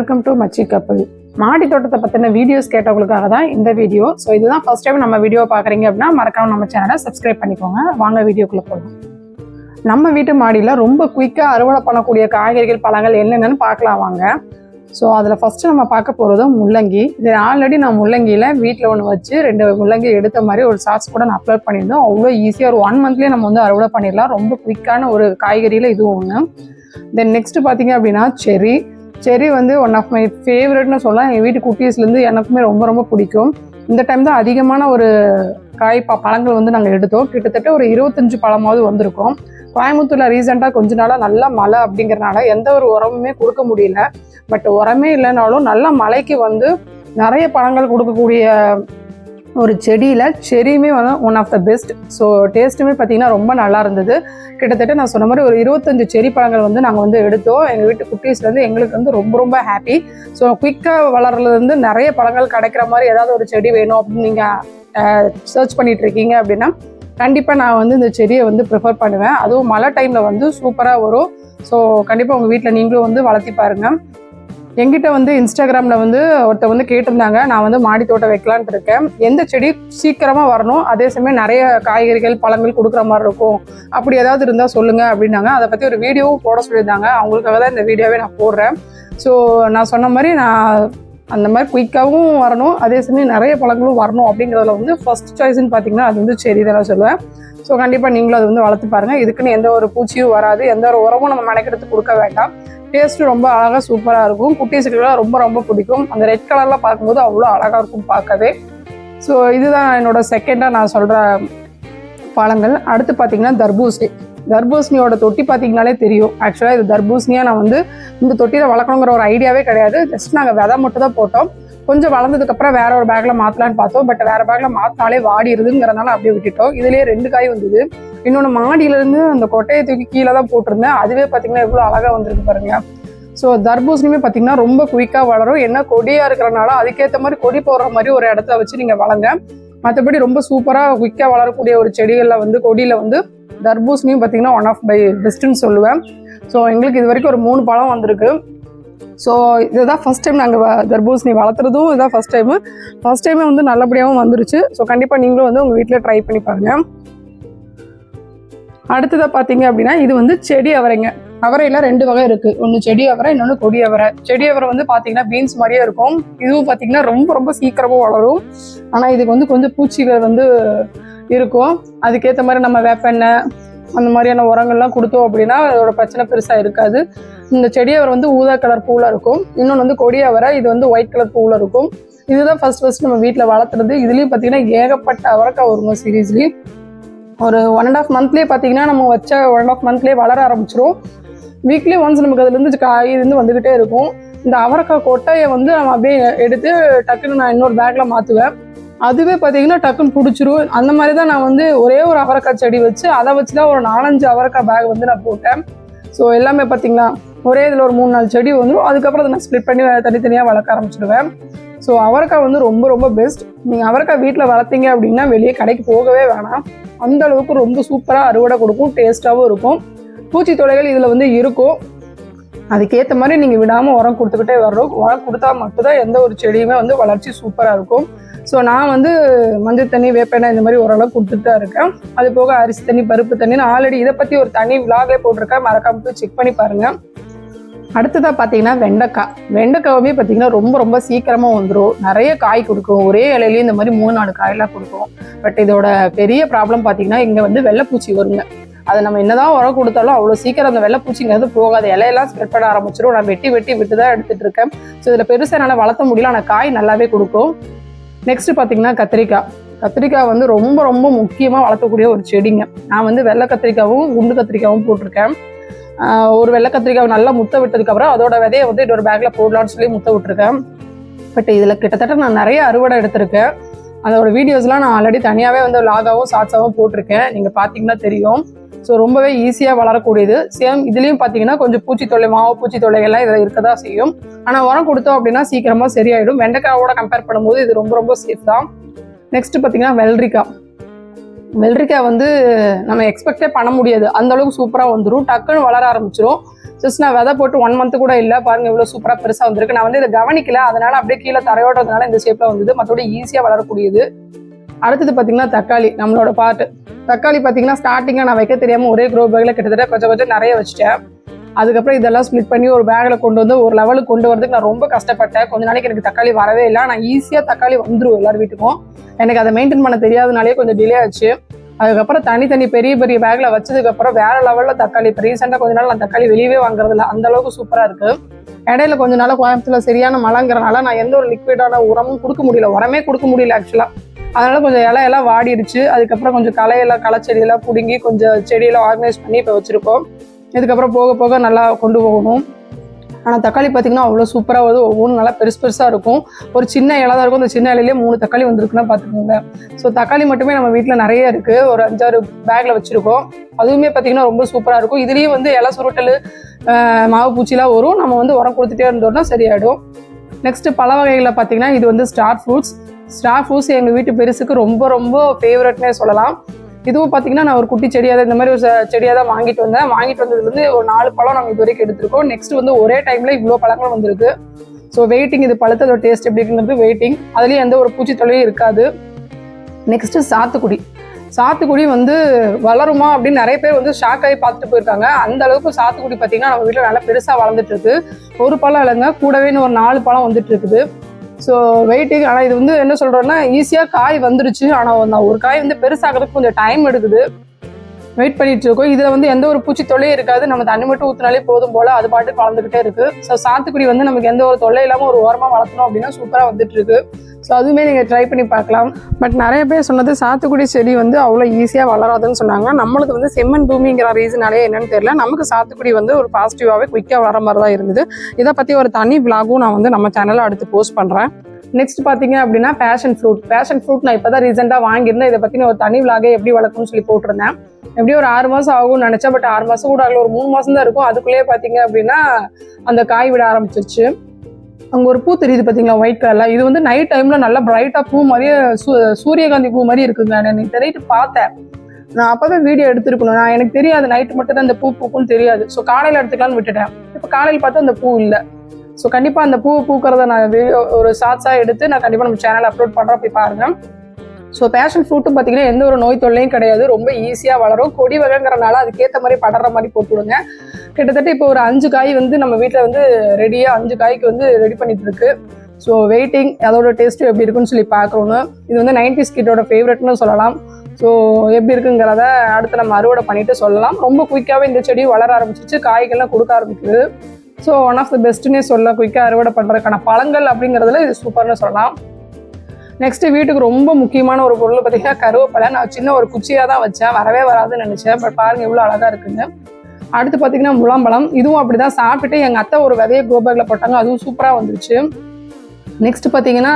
Welcome to மச்சி கப்பல் மாடி தோட்டத்தை பற்றின வீடியோஸ் கேட்டவங்களுக்காக தான் இந்த வீடியோ ஸோ இதுதான் ஃபர்ஸ்ட் டைம் நம்ம வீடியோ பார்க்குறீங்க அப்படின்னா மறக்காம நம்ம சேனலை சப்ஸ்கிரைப் பண்ணிக்கோங்க. வாங்க வீடியோக்குள்ளே போகலாம் நம்ம வீட்டு மாடியில் ரொம்ப குயிக்காக அறுவடை பண்ணக்கூடிய காய்கறிகள் பழங்கள் என்னென்னு பார்க்கலாம் வாங்க. ஸோ அதில் ஃபஸ்ட்டு நம்ம பார்க்க போகிறது முள்ளங்கி. இது ஆல்ரெடி நான் முள்ளங்கியில் வீட்டில் ஒன்று வச்சு ரெண்டு முள்ளங்கி எடுத்த மாதிரி ஒரு சாஸ் கூட நான் அப்லோட் பண்ணியிருந்தோம். அவ்வளோ ஈஸியாக ஒரு ஒன் மந்த்லேயே நம்ம வந்து அறுவடை பண்ணிடலாம். ரொம்ப குயிக்கான ஒரு காய்கறியில் இதுவும் ஒன்று தென் நெக்ஸ்ட்டு பார்த்தீங்க அப்படின்னா செரி செரி வந்து ஒன் ஆஃப் மை ஃபேவரட்னு சொல்லலாம் எங்கள் வீட்டு குட்டீஸ்லேருந்து எனக்குமே ரொம்ப ரொம்ப பிடிக்கும். இந்த டைம் தான் அதிகமான ஒரு காய் ப பழங்கள் வந்து நாங்கள் எடுத்தோம். கிட்டத்தட்ட ஒரு இருபத்தஞ்சு பழமாவது வந்திருக்கோம். கோயம்புத்தூரில் ரீசெண்டாக கொஞ்ச நாளாக நல்ல மழை அப்படிங்கிறனால எந்த ஒரு உரமுமே கொடுக்க முடியல. பட் உரமே இல்லைனாலும் நல்ல மழைக்கு வந்து நிறைய பழங்கள் கொடுக்கக்கூடிய ஒரு செடியில் செரியுமே வந்து one of the best so டேஸ்ட்டுமே பார்த்தீங்கன்னா ரொம்ப நல்லா இருந்தது. கிட்டத்தட்ட நான் சொன்ன மாதிரி ஒரு இருபத்தஞ்சு செரி பழங்கள் வந்து நாங்கள் வந்து எடுத்தோம். எங்கள் வீட்டு குட்டீஸ்லேருந்து எங்களுக்கு வந்து ரொம்ப ரொம்ப ஹாப்பி ஸோ குயிக்காக வளர்றதுலேருந்து நிறைய பழங்கள் கிடைக்கிற மாதிரி ஏதாவது ஒரு செடி வேணும் அப்படின்னு நீங்கள் சர்ச் பண்ணிகிட்ருக்கீங்க இருக்கீங்க அப்படின்னா கண்டிப்பாக நான் வந்து இந்த செடியை வந்து ப்ரிஃபர் பண்ணுவேன். அதுவும் மழை டைமில் வந்து சூப்பராக வரும். ஸோ கண்டிப்பாக உங்கள் வீட்டில் நீங்களும் வந்து வளர்த்தி பாருங்கள் எங்கிட்ட வந்து இன்ஸ்டாகிராமில் வந்து ஒருத்தர் வந்து கேட்டிருந்தாங்க. நான் வந்து மாடி தோட்டம் வைக்கலான்ட்டு இருக்கேன். எந்த செடி சீக்கிரமாக வரணும்? அதே சமயம் நிறைய காய்கறிகள் பழங்கள் கொடுக்குற மாதிரி இருக்கும். அப்படி ஏதாவது இருந்தால் சொல்லுங்கள் அப்படின்னாங்க. அதை பற்றி ஒரு வீடியோவும் போட சொல்லியிருந்தாங்க. அவங்களுக்காக தான் இந்த வீடியோவே நான் போடுறேன். ஸோ நான் சொன்ன மாதிரி நான் அந்த மாதிரி குயிக்காகவும் வரணும். அதே சமயம் நிறைய பழங்களும் வரணும் அப்படிங்கிறதுல வந்து ஃபர்ஸ்ட் சாய்ஸ்ன்னு பார்த்தீங்கன்னா அது வந்து செடி தான் சொல்லுவேன். ஸோ கண்டிப்பாக நீங்களும் அது வந்து வளர்த்து பாருங்கள் இதுக்குன்னு எந்த ஒரு பூச்சியும் வராது. எந்த ஒரு உரமும் நம்ம மெனக்கெடுத்து கொடுக்க வேண்டாம். டேஸ்ட்டு ரொம்ப அழகாக சூப்பராக இருக்கும். குட்டீஸுக்குலாம் ரொம்ப ரொம்ப பிடிக்கும். அந்த ரெட் கலரில் பார்க்கும்போது அவ்வளோ அழகாக இருக்கும் பார்க்கவே. ஸோ இதுதான் என்னோட செகண்டாக நான் சொல்கிற பழங்கள். அடுத்து பார்த்தீங்கன்னா தர்பூசணி. தர்பூசணியோட தொட்டி பார்த்தீங்கனாலே தெரியும். ஆக்சுவலாக இது தர்பூசணியாக நான் வந்து இந்த தொட்டியில் வளர்க்கணுங்கிற ஒரு ஐடியாவே கிடையாது. ஜஸ்ட் நாங்கள் விதை மட்டும் தான் போட்டோம். கொஞ்சம் வளர்ந்ததுக்கப்புறம் வேற ஒரு பேக்கில் மாற்றலான்னு பார்த்தோம். பட் வேறு பேக்கில் மாற்றினாலே வாடிடுதுங்கிறனால அப்படியே விட்டுட்டோம். இதுலேயே ரெண்டு காய் வந்தது. இன்னொன்று மாடியிலேருந்து அந்த கொட்டையை தூக்கி கீழே தான் போட்டிருந்தேன். அதுவே பார்த்தீங்கன்னா எவ்வளோ அழகாக வந்திருக்கு பாருங்க. ஸோ தர்பூசணியுமே பார்த்தீங்கன்னா ரொம்ப குயிக்காக வளரும். என்ன கொடியாக இருக்கிறனால அதுக்கேற்ற மாதிரி கொடி போடுற மாதிரி ஒரு இடத்துல வச்சு நீங்கள் வளங்க மற்றபடி ரொம்ப சூப்பராக குயிக்காக வளரக்கூடிய ஒரு செடிகளில் வந்து கொடியில் வந்து தர்பூசணியும் பார்த்தீங்கன்னா ஒன் ஆஃப் பை பெஸ்ட்டுன்னு சொல்லுவேன். ஸோ எங்களுக்கு இது வரைக்கும் ஒரு மூணு பழம் வந்திருக்கு. ஸோ இதுதான் ஃபஸ்ட் டைம் நாங்கள் தர்பூசணி வளர்த்துறதும் இதுதான் ஃபஸ்ட் டைமு ஃபஸ்ட் டைமே வந்து நல்லபடியாகவும் வந்துருச்சு. ஸோ கண்டிப்பாக நீங்களும் வந்து உங்கள் வீட்டில் ட்ரை பண்ணி பாருங்கள் அடுத்ததாக பார்த்தீங்க அப்படின்னா இது வந்து செடி அவரைங்க. அவரையில் ரெண்டு வகை இருக்குது ஒன்று செடி அவரை இன்னொன்று கொடி அவரை. செடி அவரை வந்து பார்த்தீங்கன்னா பீன்ஸ் மாதிரியே இருக்கும். இதுவும் பார்த்தீங்கன்னா ரொம்ப ரொம்ப சீக்கிரமாக வளரும். ஆனால் இதுக்கு வந்து கொஞ்சம் பூச்சிகள் வந்து இருக்கும். அதுக்கேற்ற மாதிரி நம்ம வேப்பெண்ணெய் அந்த மாதிரியான உரங்கள்லாம் கொடுத்தோம் அப்படின்னா அதோட பிரச்சனை பெருசாக இருக்காது. இந்த செடி அவரை வந்து ஊதா கலர் பூவில் இருக்கும். இன்னொன்று வந்து கொடி அவரை இது வந்து ஒயிட் கலர் பூவில் இருக்கும். இதுதான் ஃபர்ஸ்ட் ஃபர்ஸ்ட் நம்ம வீட்டில் வளர்த்துறது. இதுலேயும் பார்த்தீங்கன்னா ஏகப்பட்ட அவரைக்காய் வருங்க சீரியஸ்லி ஒரு ஒன் அண்ட் ஆஃப் மந்த்லேயே பார்த்தீங்கன்னா நம்ம வச்ச ஒன் அண்ட் ஆஃப் மந்த்லேயே வளர ஆரம்பிச்சிரும். வீக்லி ஒன்ஸ் நமக்கு அதுலேருந்து காய் இருந்து வந்துக்கிட்டே இருக்கும். இந்த அவரக்காய் கொட்டையை வந்து நம்ம அப்படியே எடுத்து டக்குன்னு நான் இன்னொரு பேக்கில் மாற்றுவேன் அதுவே பார்த்தீங்கன்னா டக்குன்னு பிடிச்சிரும். அந்த மாதிரி தான் நான் வந்து ஒரே ஒரு அவரைக்காய் செடி வச்சு அதை வச்சு தான் ஒரு நாலஞ்சு அவரைக்காய் பேக் வந்து நான் போட்டேன். ஸோ எல்லாமே பார்த்தீங்கன்னா ஒரே இதில் ஒரு மூணு நாலு செடி வந்துடும் அதுக்கப்புறம் அதை நான் ஸ்ப்ளிட் பண்ணி தனித்தனியாக வளர்க்க ஆரம்பிச்சிடுவேன் ஸோ அவரைக்காய் வந்து ரொம்ப ரொம்ப பெஸ்ட் நீங்கள் அவரைக்காய் வீட்டில் வளர்த்தீங்க அப்படின்னா வெளியே கடைக்கு போகவே வேணாம். அந்த அளவுக்கு ரொம்ப சூப்பராக அறுவடை கொடுக்கும் டேஸ்ட்டாகவும் இருக்கும். பூச்சி தொலைகள் இதில் வந்து இருக்கும். அதுக்கேற்ற மாதிரி நீங்கள் விடாமல் உரம் கொடுத்துக்கிட்டே வர்றோம். உரம் கொடுத்தா மட்டும்தான் எந்த ஒரு செடியுமே வந்து வளர்ச்சி சூப்பராக இருக்கும். ஸோ நான் வந்து மஞ்சள் தண்ணி வேப்பெண்ணெய் இந்த மாதிரி ஓரளவு கொடுத்துட்டு தான் இருக்கேன். அது போக அரிசி தண்ணி பருப்பு தண்ணி நான் ஆல்ரெடி இதை பற்றி ஒரு தனி விலாகே போட்டிருக்கேன். மறக்காம போய் செக் பண்ணி பாருங்கள் அடுத்ததாக பார்த்தீங்கன்னா வெண்டைக்காய் வெண்டைக்காவுமே பார்த்தீங்கன்னா ரொம்ப ரொம்ப சீக்கிரமாக வந்துடும் நிறைய காய் கொடுக்கும். ஒரே இலையிலேயே இந்த மாதிரி மூணு நாலு காயெல்லாம் கொடுக்கும். பட் இதோட பெரிய ப்ராப்ளம் பார்த்தீங்கன்னா இங்கே வந்து வெள்ளைப்பூச்சி வருங்க. அதை நம்ம என்னதான் உரம் கொடுத்தாலும் அவ்வளோ சீக்கிரம் அந்த வெள்ளைப்பூச்சிங்கிறது போகாது. இலையெல்லாம் ஸ்ப்ரெட் பண்ண ஆரம்பிச்சிடும் நான் வெட்டி வெட்டி விட்டு தான் எடுத்துகிட்டு இருக்கேன். ஸோ இதில் பெருசாக என்னால் வளர்த்த முடியல. ஆனால் காய் நல்லாவே கொடுக்கும். நெக்ஸ்ட் பார்த்தீங்கன்னா கத்திரிக்காய். கத்திரிக்காய் வந்து ரொம்ப ரொம்ப முக்கியமாக வளர்த்தக்கூடிய ஒரு செடிங்க. நான் வந்து வெள்ளை கத்திரிக்காவும் குண்டு கத்திரிக்காவும் போட்டிருக்கேன். ஒரு வெள்ளை கத்திரிக்காய் நல்லா முத்த விட்டதுக்கப்புறம் அதோட விதையை வந்து இன்னொரு பேக்கில் போடலான்னு சொல்லி முத்த விட்டுருக்கேன். பட் இதில் கிட்டத்தட்ட நான் நிறைய அறுவடை எடுத்திருக்கேன். அதோட வீடியோஸ்லாம் நான் ஆல்ரெடி தனியாகவே வந்து லாகாவும் ஷார்ட்ஸாகவும் போட்டிருக்கேன். நீங்கள் பார்த்தீங்கன்னா தெரியும். ஸோ ரொம்பவே ஈஸியாக வளரக்கூடியது. சேம் இதுலேயும் பார்த்தீங்கன்னா கொஞ்சம் பூச்சி தொல்லை மாவு பூச்சி தொல்லைகள்லாம் இதில் இருக்க தான் செய்யும். ஆனால் உரம் கொடுத்தோம் அப்படின்னா சீக்கிரமாக சரியாயிடும். வெண்டைக்காவோட கம்பேர் பண்ணும்போது இது ரொம்ப ரொம்ப சேஃப் தான். நெக்ஸ்ட் பார்த்தீங்கன்னா வெள்ளரிக்காய். வெள்ளரிக்காய் வந்து நம்ம எக்ஸ்பெக்டே பண்ண முடியாது. அந்த அளவுக்கு சூப்பராக வந்துடும் டக்குன்னு வளர ஆரம்பிச்சிடும் ஜஸ்ட் நான் விதை போட்டு ஒன் மந்த் கூட இல்லை. பாருங்க இவ்வளோ சூப்பராக பெருசாக வந்திருக்கு. நான் வந்து இதை கவனிக்கல. அதனால அப்படியே கீழே தரையோடுறதுனால இந்த ஷேப்பில் வந்தது. மற்றபடி ஈஸியாக வளரக்கூடியது. அடுத்தது பார்த்தீங்கன்னா தக்காளி நம்மளோட பாட்டு தக்காளி பார்த்தீங்கன்னா ஸ்டார்டிங்காக நான் வைக்க தெரியாமல் ஒரே குரோ பேக்கில் கிட்டத்தட்ட கொஞ்சம் கொஞ்சம் நிறைய வச்சுட்டேன். அதுக்கப்புறம் இதெல்லாம் ஸ்ப்ளிட் பண்ணி ஒரு பேக்கில் கொண்டு வந்து ஒரு லெவலுக்கு கொண்டு வரதுக்கு நான் ரொம்ப கஷ்டப்பட்டேன். கொஞ்ச நாளைக்கு எனக்கு தக்காளி வரவே இல்லை. நான் ஈஸியாக தக்காளி வந்துடும் எல்லார் வீட்டுக்கும். எனக்கு அதை மெயின்டைன் பண்ண தெரியாதனாலே கொஞ்சம் டிலே ஆச்சு. அதுக்கப்புறம் தனித்தனி பெரிய பெரிய பேக்கில் வச்சதுக்கப்புறம் வேற லெவலில் தக்காளி. இப்போ ரீசெண்டாக கொஞ்ச நாள் நான் தக்காளி வெளியவே வாங்குறது இல்லை. அந்த அளவுக்கு சூப்பராக இருக்குது இடையில கொஞ்ச நாள் கோயம்புத்தூர்ல சரியான மழைங்கிறனால நான் எந்த ஒரு லிக்விடான உரமும் கொடுக்க முடியல. உரமே கொடுக்க முடியல ஆக்சுவலாக அதனால கொஞ்சம் இலையெல்லாம் வாடிடுச்சு. அதுக்கப்புறம் கொஞ்சம் களையெல்லாம் களை செடியெல்லாம் பிடுங்கி கொஞ்சம் செடியெல்லாம் ஆர்கனைஸ் பண்ணி இப்போ வச்சிருக்கோம். இதுக்கப்புறம் போக போக நல்லா கொண்டு போகணும். ஆனால் தக்காளி பார்த்தீங்கன்னா அவ்வளோ சூப்பராக வருது. ஒவ்வொன்றும் நல்லா பெருசு பெருசாக இருக்கும். ஒரு சின்ன இலை தான் இருக்கும். அந்த சின்ன இலையிலே மூணு தக்காளி வந்திருக்குன்னா பார்த்துக்கோங்க ஸோ தக்காளி மட்டுமே நம்ம வீட்டில் நிறைய இருக்குது ஒரு அஞ்சாறு பேக்கில் வச்சுருக்கோம். அதுவுமே பார்த்தீங்கன்னா ரொம்ப சூப்பராக இருக்கும். இதுலேயும் வந்து இலை சுருட்டல் மாவு பூச்சிலாம் வரும். நம்ம வந்து உரம் கொடுத்துட்டே இருந்தோம்னா சரியாயிடும். நெக்ஸ்ட்டு பல வகைகளில் பார்த்தீங்கன்னா இது வந்து ஸ்டார் ஃப்ரூட்ஸ் ஸ்டார் ஃப்ரூட்ஸ் எங்கள் வீட்டு பெருசுக்கு ரொம்ப ரொம்ப ஃபேவரட்னே சொல்லலாம். இதுவும் பார்த்தீங்கன்னா நான் ஒரு குட்டி செடியாக தான் இந்த மாதிரி ஒரு செடியாக தான் வாங்கிட்டு வந்தேன். வாங்கிட்டு வந்ததுலேருந்து ஒரு நாலு பழம் நாங்கள் இது வரைக்கும் எடுத்திருக்கோம். நெக்ஸ்ட் வந்து ஒரே டைமில் இவ்வளோ பழங்கள் வந்திருக்கு. ஸோ வெயிட்டிங் இது பழுத்ததோட டேஸ்ட் எப்படி இருக்குங்கிறது வெயிட்டிங் அதுலேயும் எந்த ஒரு பூச்சித்தல்லேயும் இருக்காது. நெக்ஸ்ட்டு சாத்துக்குடி. சாத்துக்குடி வந்து வளருமா அப்படின்னு நிறைய பேர் வந்து ஷாக் ஆகி பார்த்துட்டு போயிருக்காங்க. அந்த அளவுக்கு சாத்துக்குடி பார்த்தீங்கன்னா நம்ம வீட்டில் நல்லா பெருசாக வளர்ந்துட்டு இருக்கு. ஒரு பழம் இல்லைங்க கூடவே ஒரு நாலு பழம் வந்துட்டு இருக்குது. ஸோ வெயிட்டிங் ஆனால் இது வந்து என்ன சொல்கிறோன்னா ஈஸியாக காய் வந்துருச்சு. ஆனால் நான் ஒரு காய் வந்து பெருசாகிறதுக்கு கொஞ்சம் டைம் எடுக்குது. வெயிட் பண்ணிட்டு இருக்கோம். இதில் வந்து எந்த ஒரு பூச்சி தொல்லையும் இருக்காது. நம்ம தண்ணி மட்டும் ஊற்றினாலே போதும் போல அது பாட்டுக்கு வளர்ந்துக்கிட்டே இருக்கு. ஸோ சாத்துக்குடி வந்து நமக்கு எந்த ஒரு தொல்லை இல்லாமல் ஒரு ஓரமாக வளர்த்தணும் அப்படின்னா சூப்பராக வந்துட்டு இருக்கு. ஸோ அதுவுமே நீங்கள் ட்ரை பண்ணி பார்க்கலாம். பட் நிறைய பேர் சொன்னது சாத்துக்குடி செடி வந்து அவ்வளோ ஈஸியாக வளராதுன்னு சொன்னாங்க. நம்மளுக்கு வந்து செம்மண் பூமிங்கிற ரீசனாலே என்னன்னு தெரியல. நமக்கு சாத்துக்குடி வந்து ஒரு பாசிட்டிவாகவே குயிக்காக வர மாதிரி தான் இருந்தது. இதை பற்றி ஒரு தனி விலாகும் நான் வந்து நம்ம சேனலில் அடுத்து போஸ்ட் பண்ணுறேன் நெக்ஸ்ட் பார்த்தீங்க அப்படின்னா பேஷன் ஃப்ரூட் பேஷன் ஃப்ரூட் நான் இப்போ தான் ரீசெண்டாக வாங்கியிருந்தேன். இதை பற்றின ஒரு தனி விலாகே எப்படி வளர்க்கணும்னு சொல்லி போட்டிருந்தேன். எப்படியும் ஒரு ஆறு மாதம் ஆகும்னு நினச்சேன். பட் ஆறு மாதம் கூட ஆகல ஒரு மூணு மாதம் தான் இருக்கும். அதுக்குள்ளேயே பார்த்தீங்க அப்படின்னா அந்த காய் விட ஆரம்பிச்சிருச்சு. அங்கே ஒரு பூ தெரியுது பார்த்தீங்களா? ஒயிட் கலரில் இது வந்து நைட் டைமில் நல்லா பிரைட்டாக பூ மாதிரியே சூ சூரியகாந்தி பூ மாதிரி இருக்குங்க. நான் இன்னைக்கு நைட்டு பார்த்தேன். நான் அப்போவே வீடியோ எடுத்துருக்கணும். நான் எனக்கு தெரியாது. நைட்டு மட்டும் தான் அந்த பூ பூக்குன்னு தெரியாது. ஸோ காலையில் எடுத்துக்கலாம்னு விட்டுட்டேன். இப்போ காலையில் பார்த்தா அந்த பூ இல்லை. ஸோ கண்டிப்பாக அந்த பூ பூக்கிறத நான் வீடியோ ஒரு ஷார்ட்ஸாக எடுத்து நான் கண்டிப்பாக நம்ம சேனல் அப்லோட் பண்ணுறோம் போய் பாருங்க. ஸோ பேஷன் ஃப்ரூட்டும் பார்த்தீங்கன்னா எந்த ஒரு நோய் தொல்லையும் கிடையாது. ரொம்ப ஈஸியாக வளரும். கொடி வகைங்கிறனால அதுக்கேற்ற மாதிரி படற மாதிரி போட்டு விடுங்க. கிட்டத்தட்ட இப்போ ஒரு அஞ்சு காய் வந்து நம்ம வீட்டில் வந்து ரெடியாக அஞ்சு காய்க்கு வந்து ரெடி பண்ணிட்டு இருக்கு. ஸோ வெயிட்டிங் அதோட டேஸ்ட்டு எப்படி இருக்குன்னு சொல்லி பார்க்கணும். இது வந்து நைன்டி கிட்டோட ஃபேவரெட்னு சொல்லலாம். ஸோ எப்படி இருக்குங்கிறத அடுத்து நம்ம அறுவடை பண்ணிட்டு சொல்லலாம். ரொம்ப குயிக்காகவே இந்த செடி வளர ஆரம்பிச்சிச்சு காய்கள்லாம் கொடுக்க ஆரம்பிக்குது. ஸோ ஒன் ஆஃப் த பெஸ்ட்டுன்னே சொல்லலாம். குயிக்காக அறுவடை பண்ணுறதுக்கான பழங்கள் அப்படிங்கிறதுல இது சூப்பர்னு சொல்லலாம். நெக்ஸ்ட்டு வீட்டுக்கு ரொம்ப முக்கியமான ஒரு பொருள் பார்த்தீங்கன்னா கருவேப்பிலை. நான் சின்ன ஒரு குச்சியாக தான் வச்சேன். வரவே வராதுன்னு நினச்சேன். பட் பாருங்கள் இவ்வளோ அழகாக இருக்குங்க அடுத்து பார்த்தீங்கன்னா முலாம்பழம். இதுவும் அப்படி தான் சாப்பிட்டுட்டு எங்கள் அத்தை ஒரு விதையை கோபேக்கில் போட்டாங்க. அதுவும் சூப்பராக வந்துருச்சு. நெக்ஸ்ட் பார்த்தீங்கன்னா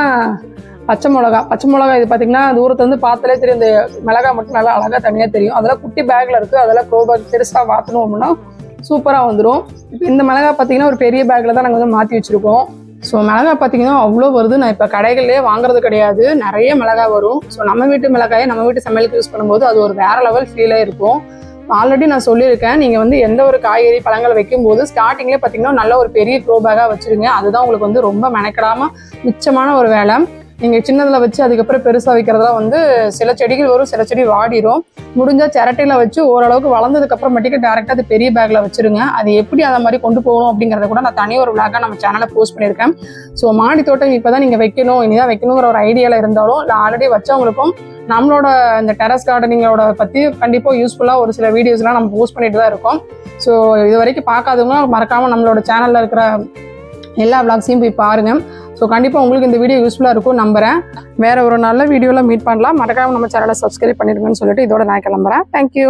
பச்சை மிளகா. பச்சை மிளகா இது பார்த்தீங்கன்னா தூரத்துல வந்து பார்த்தாலே தெரியும். இந்த மிளகா மட்டும் நல்லா அழகாக தனியாக தெரியும். அதெல்லாம் குட்டி பேக்கில் இருக்குது அதெல்லாம் க்ரோ பேக் பெருசாக மாற்றணும் அப்படின்னா சூப்பராக வந்துடும் இப்போ இந்த மிளகா பார்த்தீங்கன்னா ஒரு பெரிய பேக்கில் தான் நாங்கள் வந்து மாற்றி வச்சுருக்கோம். ஸோ மிளகா பார்த்தீங்கன்னா அவ்வளோ வருது. நான் இப்போ கடைகள்லேயே வாங்குறது கிடையாது. நிறைய மிளகா வரும். ஸோ நம்ம வீட்டு மிளகாயை நம்ம வீட்டு சமையலுக்கு யூஸ் பண்ணும்போது அது ஒரு வேற லெவல் ஃபீலாக இருக்கும். ஆல்ரெடி நான் சொல்லியிருக்கேன். நீங்கள் வந்து எந்த ஒரு காய்கறி பழங்களை வைக்கும்போது ஸ்டார்டிங்லேயே பார்த்தீங்கன்னா நல்ல ஒரு பெரிய க்ரோ பேக்காக வச்சுருங்க. அதுதான் உங்களுக்கு வந்து ரொம்ப மெனக்கிடாமல் மிச்சமான ஒரு வேலை. நீங்கள் சின்னதில் வச்சு அதுக்கப்புறம் பெருசாக வைக்கிறதெல்லாம் வந்து சில செடிகள் வரும் சில செடி வாடிடும் முடிஞ்சால் சிரட்டையில் வச்சு ஓரளவுக்கு வளர்ந்ததுக்கப்புறமேட்டிக்கு டேரெக்டாக அது பெரிய பேக்கில் வச்சிருங்க. அது எப்படி அதை மாதிரி கொண்டு போகணும் அப்படிங்கிறத கூட நான் தனி ஒரு விளாகாக நம்ம சேனலில் போஸ்ட் பண்ணியிருக்கேன். ஸோ மாடி தோட்டம் இப்போ தான் நீங்கள் வைக்கணும் இனிதான் வைக்கணுங்கிற ஒரு ஐடியாவில் இருந்தாலும் இல்லை ஆல்ரெடி வச்சவங்களுக்கும் நம்மளோட இந்த டெரஸ் கார்டனிங்கோட பற்றி கண்டிப்பாக யூஸ்ஃபுல்லாக ஒரு சில வீடியோஸ்லாம் நம்ம போஸ்ட் பண்ணிட்டு தான் இருக்கோம். ஸோ இது வரைக்கும் பார்க்காதவங்க மறக்காமல் நம்மளோட சேனலில் இருக்கிற எல்லா விளாக்ஸையும் போய் பாருங்கள் ஸோ கண்டிப்பாக உங்களுக்கு இந்த வீடியோ யூஸ்ஃபுல்லாக இருக்கும் நம்புறேன். வேற ஒரு நல்ல வீடியோவில் மீட் பண்ணலாம். மறக்காம நம்ம சேனலை சப்ஸ்கிரைப் பண்ணிடுங்கன்னு சொல்லிட்டு இதோட நான் கிளம்புறேன். தேங்க்யூ